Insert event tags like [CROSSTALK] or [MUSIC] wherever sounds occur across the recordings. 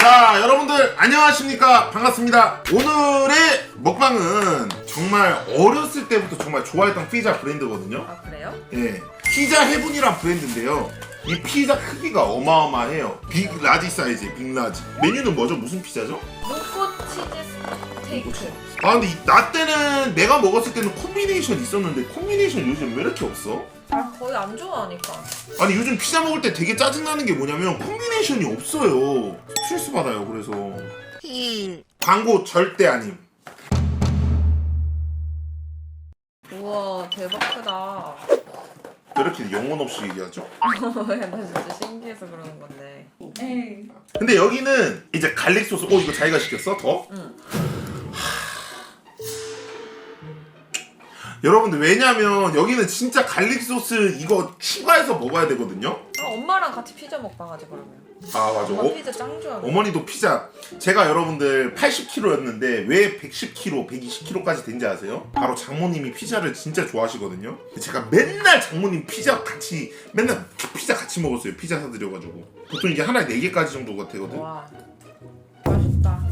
자 여러분들 안녕하십니까 반갑습니다 오늘의 먹방은 정말 어렸을 때부터 정말 좋아했던 피자 브랜드거든요 아 그래요? 예 피자 해븐이란 브랜드인데요 이 피자 크기가 어마어마해요 빅 라지 사이즈 빅 라지 메뉴는 뭐죠 무슨 피자죠? 눈꽃 치즈 스테이크. 아 근데 이- 나 때는 내가 먹었을 때는 콤비네이션 있었는데 콤비네이션 요즘 왜 이렇게 없어? 아 거의 안 좋아하니까. 아니 요즘 피자 먹을 때 되게 짜증나는 게 뭐냐면 콤비네이션이 없어요 스트레스 받아요 그래서 광고 절대 아님 우와 대박 크다. 왜 이렇게 영혼 없이 얘기하죠? [LAUGHS] 나 진짜 신기해서 그러는 건데. 에이. 근데 여기는 이제 갈릭 소스 어 이거 자기가 시켰어? 더? 응. 여러분들 왜냐면 여기는 진짜 갈릭 소스 이거 추가해서 먹어야 되거든요 아 엄마랑 같이 피자 먹방 하지 그러면. 아 맞아 엄마 어? 피자 짱 좋아해. 어머니도 피자 제가 여러분들 80kg였는데 왜 110kg, 120kg까지 된지 아세요? 바로 장모님이 피자를 진짜 좋아하시거든요 제가 맨날 장모님 피자 같이 맨날 피자 같이 먹었어요 피자 사드려가지고 보통 이게 하나에 4 개까지 정도가 되거든 와 맛있다.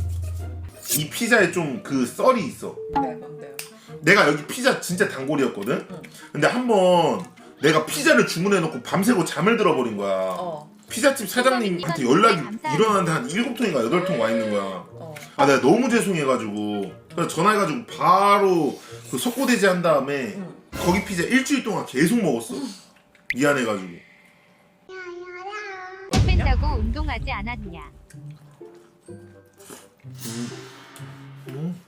이 피자에 좀 그 썰이 있어 네 뭔데요? 내가 여기 피자 진짜 단골이었거든 응. 근데 한번 내가 피자를 주문해놓고 밤새고 잠을 들어버린 거야 어. 피자집 사장님한테 연락이 일어났는데 한 7통인가 8통 와 있는 거야 어. 아 내가 너무 죄송해가지고 그래서 전화해가지고 바로 그 석고대지 한 다음에 응. 거기 피자 일주일 동안 계속 먹었어 미안해가지고 못 뺀다고 운동하지 않았냐? 음.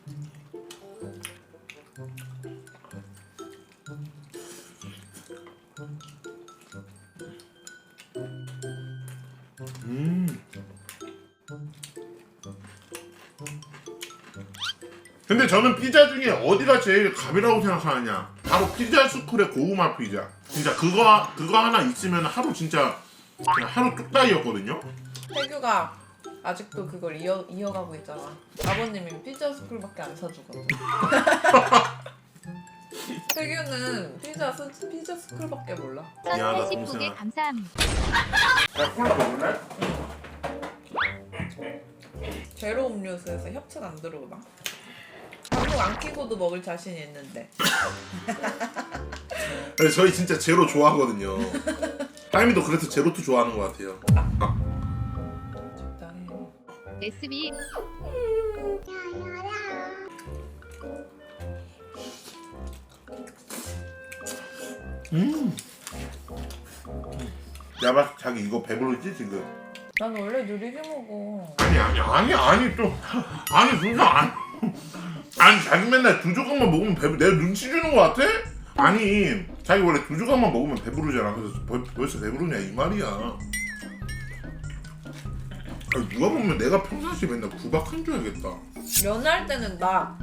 근데 저는 피자 중에 어디가 제일 갑이라고 생각하느냐 바로 피자 스쿨의 고구마 피자 진짜 그거 그거 하나 있으면 하루 진짜 그냥 하루 뚝딱이었거든요 태규가 아직도 그걸 이어 이어가고 있잖아. 아버님이 피자 스쿨밖에 안 사주거든. [LAUGHS] 태규는 피자 스, 피자 스쿨밖에 몰라. 미안하다, 180 동생아. 고개 감사합니다. 야 콜라 먹을래? 제로 음료수에서 협찬 안 들어오나? 방송 안 키고도 먹을 자신이 있는데. 근데 저희 진짜 제로 좋아하거든요 하임이도 그래서 제로투 좋아하는 것 같아요 적당히. SB 음. 야마 자기 이거 배부르지 지금? 난 원래 느리게 먹어. 아니 아니 아니 아니 좀 아니 진짜 아니 아니 자기 맨날 두 조각만 먹으면 배부 내가 눈치 주는 거 같아? 아니 자기 원래 두 조각만 먹으면 배부르잖아 그래서 벌, 벌써 배부르냐 이 말이야 아니, 누가 보면 내가 평상시에 맨날 구박한 줄 알겠다 연애할 때는 나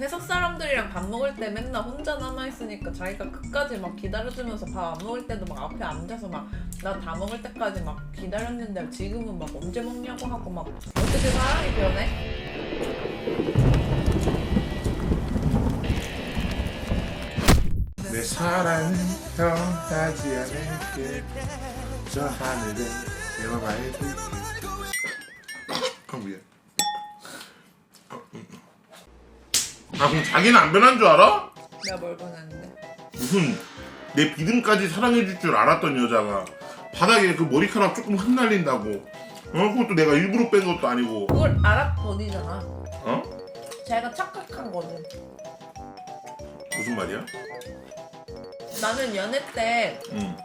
회사 사람들이랑 밥 먹을 때 맨날 혼자 남아 있으니까 자기가 끝까지 막 기다려주면서 밥 안 먹을 때도 막 앞에 앉아서 막 나 다 먹을 때까지 막 기다렸는데 지금은 막 언제 먹냐고 하고 막 어떻게 사람이 변해? 내 사랑은 변하지 않을게 저 하늘은 내맘 알고 있게 그럼 미안 아 그럼 자기는 안 변한 줄 알아? 내가 뭘 보냈는데 무슨 내 비듬까지 사랑해줄 줄 알았던 여자가 바닥에 그 머리카락 조금 흩날린다고 어 그것도 내가 일부러 뺀 것도 아니고 그걸 알았더니잖아 어 자기가 착각한 거지 무슨 말이야? 나는 연애 때 응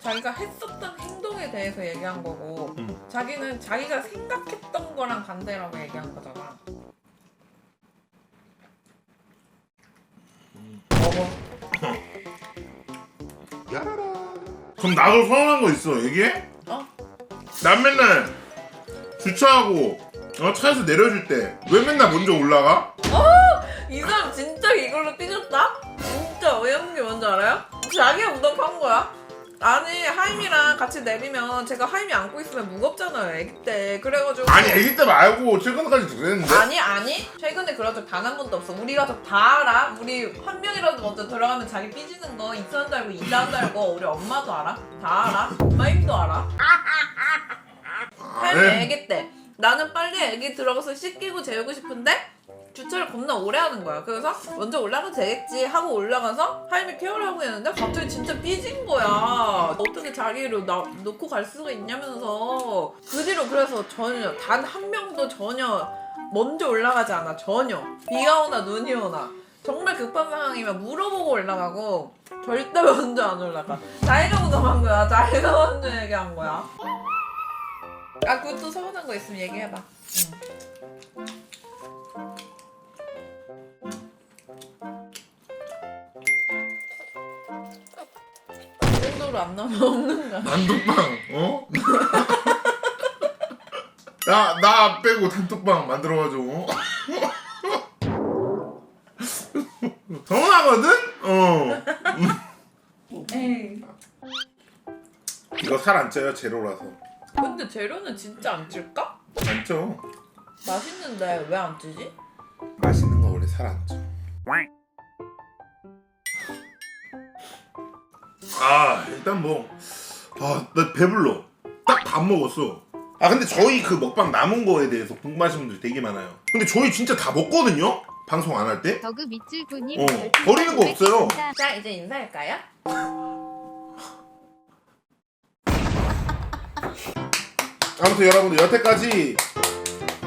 자기가 했었던 행동에 대해서 얘기한 거고 응. 자기는 자기가 생각했던 거랑 반대라고 얘기한 거잖아. 그럼 나도 서운한 거 있어 얘기해? 어? 난 맨날 주차하고 어, 차에서 내려줄 때 왜 맨날 먼저 올라가? 이 사람 진짜 이걸로 삐졌다? 진짜 어이없는 게 뭔지 알아요? 자기가 무덤판 거야. 아니 하임이랑 같이 내리면 제가 하임이 안고 있으면 무겁잖아요 애기 때. 그래가지고 아니 애기 때 말고 최근까지 그랬는데? 아니 아니. 최근에 그런 적 단 한 번도 없어. 우리 가족 다 알아. 우리 한 명이라도 먼저 들어가면 자기 삐지는 거 이사한 줄 알고 이사한 줄 알고 우리 엄마도 알아? 다 알아? 엄마 힘도 알아? 아, 네. 애기 때. 나는 빨리 애기 들어가서 씻기고 재우고 싶은데 주차를 겁나 오래 하는 거야. 그래서 먼저 올라가도 되겠지 하고 올라가서 하임이 케어를 하고 있는데 갑자기 진짜 삐진 거야. 어떻게 자기를 나, 놓고 갈 수가 있냐면서 그 뒤로 그래서 전혀 단 한 명도 전혀 먼저 올라가지 않아. 전혀. 비가 오나 눈이 오나. 정말 급한 상황이면 물어보고 올라가고 절대 [LAUGHS] 먼저 안 올라가. 자기가 무덤한 거야. 자기가 먼저 얘기한 거야. 아 그것도 서운한 거 있으면 얘기해봐. 응. 그 정도로 안 나오면 없는 거야. 단톡방 어? [LAUGHS] 나, 나 빼고 단톡방 만들어가지고 어? [LAUGHS] 서운하거든? 어 에이. 이거 살 안 쪄요 제로라서 근데 재료는 진짜 안 찔까? 안 쪄. 맛있는데 왜 안 찌지? 맛있는 거 원래 살 안 쪄. 아 일단 뭐아나 배불러. 딱 밥 먹었어. 아 근데 저희 그 먹방 남은 거에 대해서 궁금하신 분들 되게 많아요. 근데 저희 진짜 다 먹거든요? 방송 안 할 때? 더그 밑줄구님 어, 별풍선 버리는 거 500개 없어요. 감사- 자 이제 인사할까요? [LAUGHS] 아무튼 여러분들 여태까지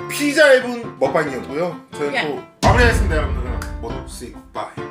피자 앱은 먹방이었고요. 저희는 예. 또 마무리하겠습니다 여러분들 모두 씩 바이